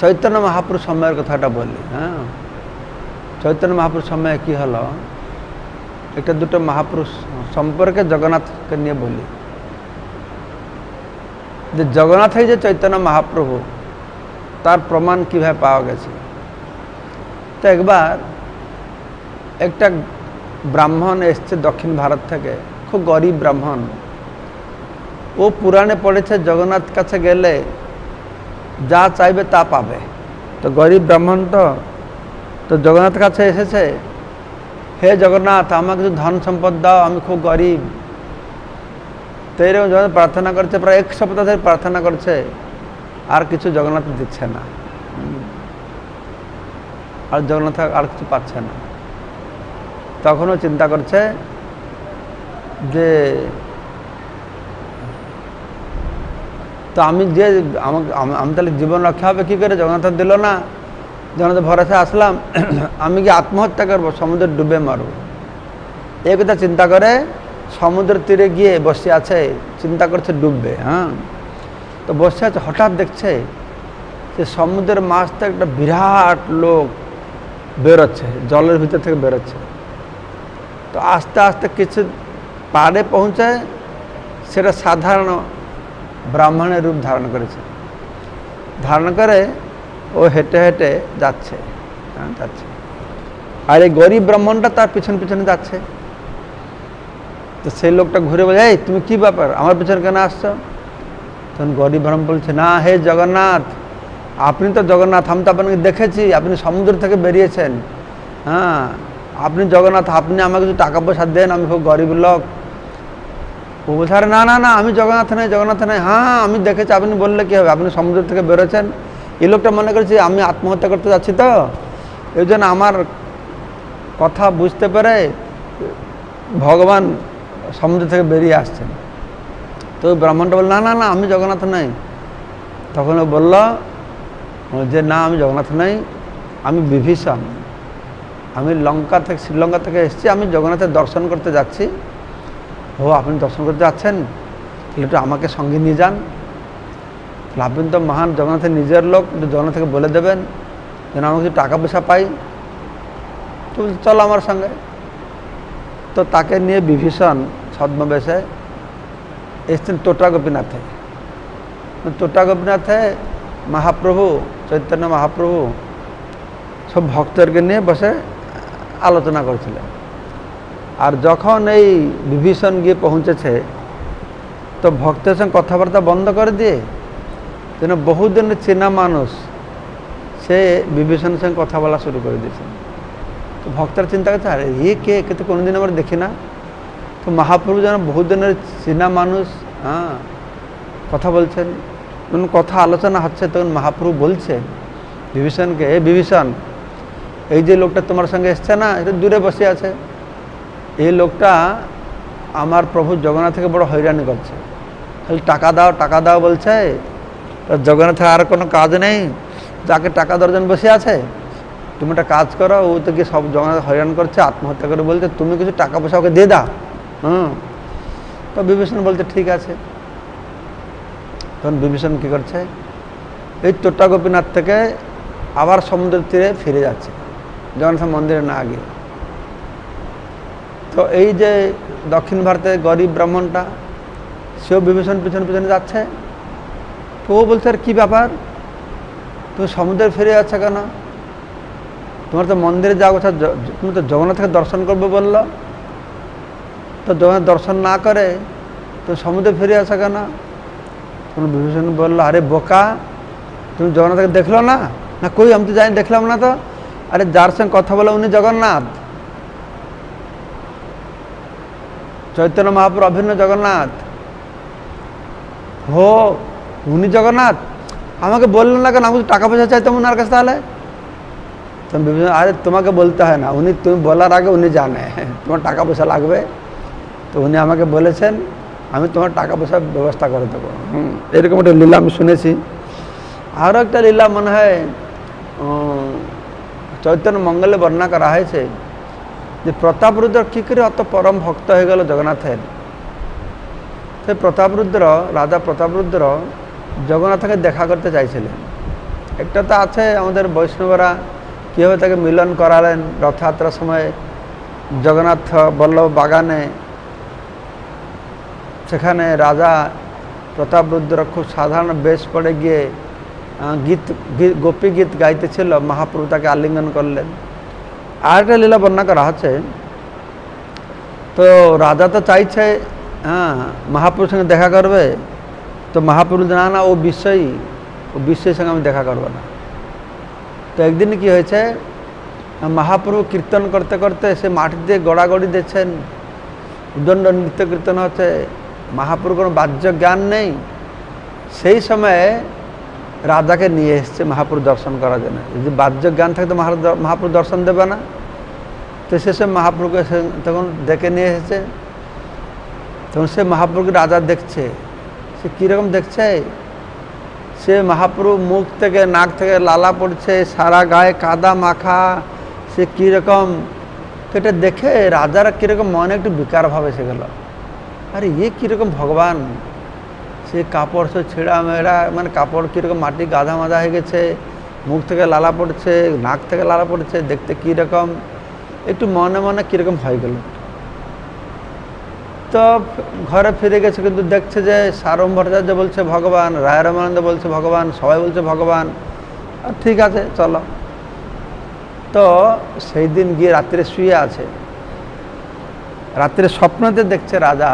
চৈতন্য মহাপুরুষ সময়ের কথাটা বলি হ্যাঁ? চৈতন্য মহাপুরুষ সময়ে কি হলো? একটা দুটো মহাপুরুষ সম্পর্কে জগন্নাথকে নিয়ে বলি যে জগন্নাথই যে চৈতন্য মহাপ্রভু, তার প্রমাণ কীভাবে পাওয়া গেছে? তো একবার একটা ব্রাহ্মণ এসছে দক্ষিণ ভারত থেকে, খুব গরিব ব্রাহ্মণ। ও পুরাণে পড়েছে, জগন্নাথ কাছে গেলে যা চাইবে তা পাবে। তো গরিব ব্রাহ্মণ তো তো জগন্নাথ কাছে এসেছে, হে জগন্নাথ, আমাকে কিছু ধন সম্পদ দাও, আমি খুব গরিব। তো এরকম জগন্নাথ প্রার্থনা করছে, প্রায় এক সপ্তাহ ধরে প্রার্থনা করছে, আর কিছু জগন্নাথ দিচ্ছে না। আর জগন্নাথ আর কিছু পাচ্ছে না। তখনও চিন্তা করছে যে তো আমি যে আমাকে আমি তাহলে জীবন রক্ষা হবে কী করে? জগন্নাথ দিল না। জগন্নাথ ভরসা আসলাম। আমি কি আত্মহত্যা করব সমুদ্রে ডুবে মারব। এই কথা চিন্তা করে সমুদ্র তীরে গিয়ে বসে আছে, চিন্তা করছে ডুববে হ্যাঁ? তো বসে আছে, হঠাৎ দেখছে যে সমুদ্রের মাছ থেকে একটা বিরাট লোক বেরোচ্ছে, জলের ভিতর থেকে বেরোচ্ছে। তো আস্তে আস্তে কিছু পাড়ে পৌঁছায় সেটা সাধারণ ব্রাহ্মণের রূপ ধারণ করেছে। ধারণ করে ও হেঁটে হেঁটে যাচ্ছে হ্যাঁ, যাচ্ছে। আর এই গরিব ব্রাহ্মণটা তার পিছন পিছনে যাচ্ছে। তো সেই লোকটা ঘুরে বলে এই তুমি কি ব্যাপার? আমার পিছনে কেন আসছো? তখন গরিব ব্রাহ্মণ বলছে না হে জগন্নাথ আপনি তো জগন্নাথ আমি তো আপনাকে দেখেছি আপনি সমুদ্র থেকে বেরিয়েছেন হ্যাঁ আপনি জগন্নাথ আপনি আমাকে কিছু টাকা পয়সা দেন আমি খুব গরিব লোক ও বলছে আরে না না না, আমি জগন্নাথ নাই জগন্নাথ নাই। হ্যাঁ আমি দেখেছি, আপনি বললে কী হবে? আপনি সমুদ্র থেকে বেরোচ্ছেন। এই লোকটা মনে করছি আমি আত্মহত্যা করতে যাচ্ছি তো। এই জন্য আমার কথা বুঝতে পেরে ভগবান সমুদ্র থেকে বেরিয়ে আসছেন। তো ব্রাহ্মণটা বলল, না না না, আমি জগন্নাথ নাই। তখন ও বলল, যে না, আমি জগন্নাথ নাই, আমি বিভীষণ। আমি লঙ্কা থেকে, শ্রীলঙ্কা থেকে এসেছি, আমি জগন্নাথের দর্শন করতে যাচ্ছি। ও, আপনি দর্শন করতে যাচ্ছেন? তাহলে একটু আমাকে সঙ্গে নিয়ে যান। তাহলে আপনি তো মহান জগন্নাথের নিজের লোক, একটু জগন্নাথকে বলে দেবেন, যেন আমাকে কিছু টাকা পয়সা পাই। তো চলো আমার সঙ্গে। তো তাকে নিয়ে বিভীষণ ছদ্মবেশে এসছেন টোটা গোপীনাথে টোটা গোপীনাথে মহাপ্রভু, চৈতন্য মহাপ্রভু, সব ভক্তদেরকে নিয়ে বসে আলোচনা করছিলেন। আর যখন এই বিভীষণ গিয়ে পৌঁছেছে, তো ভক্তের সঙ্গে কথাবার্তা বন্ধ করে দিয়ে, যেন বহুদিনের চেনা মানুষ, সে বিভীষণের সঙ্গে কথা বলা শুরু করে দিয়েছে। তো ভক্তের চিন্তা করছে, আরে, এ কে? একে তো কোনোদিন আমরা দেখি না। তো মহাপ্রভু যেন বহুদিনের চেনা মানুষ হ্যাঁ কথা বলছেন। যখন কথা আলোচনা হচ্ছে, তখন মহাপ্রভু বলছে বিভীষণকে, এ বিভীষণ, এই যে লোকটা তোমার সঙ্গে এসছে না, এটা দূরে বসে আছে। এই লোকটা আমার প্রভু জগন্নাথ থেকে বড় হয়রানি করছে। খালি টাকা দাও টাকা দাও বলছে জগন্নাথের আর কোনো কাজ নেই, যাকে টাকা দর্জন বসে আছে, তুমি একটা কাজ করো, ও তো কি সব জগন্নাথ হয়রান করছে, আত্মহত্যা করে বলছে, তুমি কিছু টাকা পয়সা ওকে দিয়ে দাও। হুম। তো বিভীষণ বলছে, ঠিক আছে। তখন বিভীষণ কী করছে, এই তোটা গোপীনাথ থেকে আবার সমুদ্রের তীরে ফিরে যাচ্ছে জগন্নাথ মন্দিরে না গিয়ে। তো এই যে দক্ষিণ ভারতের গরিব ব্রাহ্মণটা, সেও বিভীষণ পিছনে পিছনে যাচ্ছে। তো ও বলছে, আর কী ব্যাপার? তুমি সমুদ্রে ফিরে যাচ্ছ কেন? তোমার তো মন্দিরে যাওয়া কথা তুমি তো জগন্নাথকে দর্শন করবে বলল। তো জগন্নাথ দর্শন না করে, তুমি সমুদ্রে ফিরে আসো কেন? তখন বিভীষণ বলল, আরে বোকা, তুমি জগন্নাথকে দেখল না? না কই, আমি তো জানি, দেখলাম না তো। আরে যার সঙ্গে কথা বলে উনি জগন্নাথ। চৈতন্য মহাপুর অভিন্ন জগন্নাথ। হো, উনি জগন্নাথ? আমাকে বললেন না কেন? আমি টাকা পয়সা চাইতাম ওনার কাছে তাহলে? তখন বিভীষণ আরে তোমাকে বলতে হয় না। উনি, তুমি বলার আগে উনি জানে। তোমার টাকা পয়সা লাগবে। তো উনি আমাকে বলেছেন, আমি তোমার টাকা পয়সার ব্যবস্থা করে দেবো। এরকম একটা লীলা আমি শুনেছি। আরও একটা লীলা মনে হয় চৈতন্য মঙ্গলে বর্ণনা করা হয়েছে। যে প্রতাপরুদ্র কী করে অত পরম ভক্ত হয়ে গেল জগন্নাথের সে প্রতাপরুদ্র, রাজা প্রতাপরুদ্র জগন্নাথকে দেখা করতে চাইছিলেন। একটা তো আছে আমাদের বৈষ্ণবরা, কীভাবে তাকে মিলন করালেন রথযাত্রার সময় জগন্নাথ বল্লভ বাগানে। সেখানে রাজা প্রতাপরুদ্র খুব সাধারণ বেশ পড়ে গিয়ে গীত, গোপী গীত গাইতেছিল, মহাপ্রভু তাকে আলিঙ্গন করলেন। আর একটা লীলা বর্ণনা করা হচ্ছে। তো রাজা তো চাইছে হ্যাঁ মহাপুরুর সঙ্গে দেখা করবে। তো মহাপুরু না না, ও বিশ্বই ও বিশ্বের সঙ্গে আমি দেখা করব না। তো একদিন কি হয়েছে? মহাপ্রভু কীর্তন করতে করতে সে মাটিতে গড়াগড়ি দিচ্ছেন। উদণ্ড নৃত্য কীর্তন হচ্ছে। মহাপ্রভু কোনো বাহ্য জ্ঞান নেই। সেই সময়ে রাজাকে নিয়ে এসছে মহাপ্রভু দর্শন করার জন্য। যদি বাহ্য জ্ঞান থাকতো মহাপ্রভু দর্শন দেবে না। তো মহাপ্রভুকে সে- তখন ডেকে নিয়ে এসেছে। তখন সে মহাপ্রভুকে রাজা দেখছে। সে কীরকম দেখছে? সে মহাপ্রভু মুখ থেকে, নাক থেকে লালা পড়ছে, সারা গায়ে কাদা মাখা। সে কীরকম? এটা দেখে রাজারা কীরকম মনে একটু বিকার ভাবে সে গেল। আরে ইয়ে কীরকম ভগবান? সে কাপড় সে ছেঁড়া মেড়া মানে কাপড় কীরকম মাটি গাধা মাধা হয়ে গেছে, মুখ থেকে লালা পড়ছে, নাক থেকে লালা পড়ছে, দেখতে কীরকম, একটু মনে মনে কীরকম হয়ে গেল। তো ঘরে ফিরে গেছে, কিন্তু দেখছে যে সারম ভট্টাচার্য বলছে, ভগবান, রায় রামানন্দ বলছে, ভগবান, সবাই বলছে, ভগবান ঠিক আছে, চলো। তো সেই দিন গিয়ে রাত্রে শুয়ে আছে। রাত্রে স্বপ্নতে দেখছে রাজা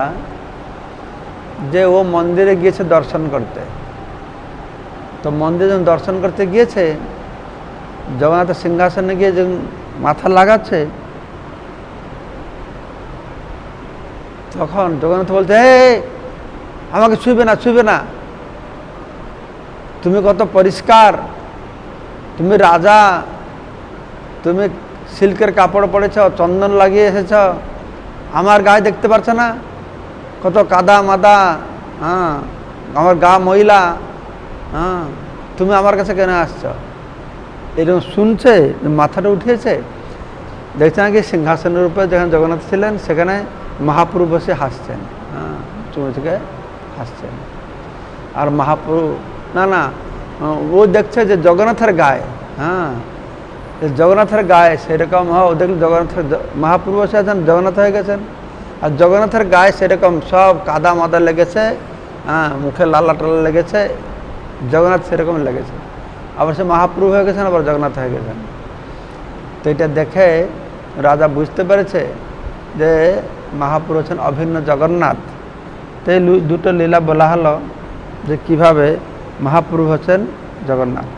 যে ও মন্দিরে গিয়েছে দর্শন করতে। তো মন্দিরে যখন দর্শন করতে গিয়েছে, জগন্নাথ সিংহাসনে গিয়ে যখন মাথা লাগাচ্ছে, তখন জগন্নাথ বলছে হে আমাকে ছুঁবে না ছুঁবে না। তুমি কত পরিষ্কার, তুমি রাজা, তুমি সিল্কের কাপড় পরেছ, চন্দন লাগিয়ে এসেছ, আমার গায়ে দেখতে পারছ না? কত কাদা মাদা হ্যাঁ আমার গা মহিলা হ্যাঁ তুমি আমার কাছে কেন আসছো? এরকম শুনছে, মাথাটা উঠিয়েছে। দেখছে নাকি সিংহাসনের উপরে যেখানে জগন্নাথ ছিলেন, সেখানে মহাপ্রভু বসে হাসছেন হ্যাঁ চুমে থেকে হাসছেন। আর মহাপ্রভু না না, ও দেখছে যে জগন্নাথের গায়ে হ্যাঁ জগন্নাথের গায়ে, সেরকম হ্যাঁ ও দেখল জগন্নাথের মহাপ্রভু বসে আছেন, জগন্নাথ হয়ে গেছেন। আর জগন্নাথের গায়ে সেরকম সব কাদা মাদা লেগেছে হ্যাঁ মুখে লালা টালা লেগেছে, জগন্নাথ সেরকম লেগেছে। আবার সে মহাপ্রভু হয়ে গেছেন, আবার জগন্নাথ হয়ে গেছেন। তো এটা দেখে রাজা বুঝতে পেরেছে যে মহাপুরু হচ্ছেন অভিন্ন জগন্নাথ। তো এই দুটো লীলা বলা হলো যে কীভাবে মহাপ্রভু হচ্ছেন জগন্নাথ।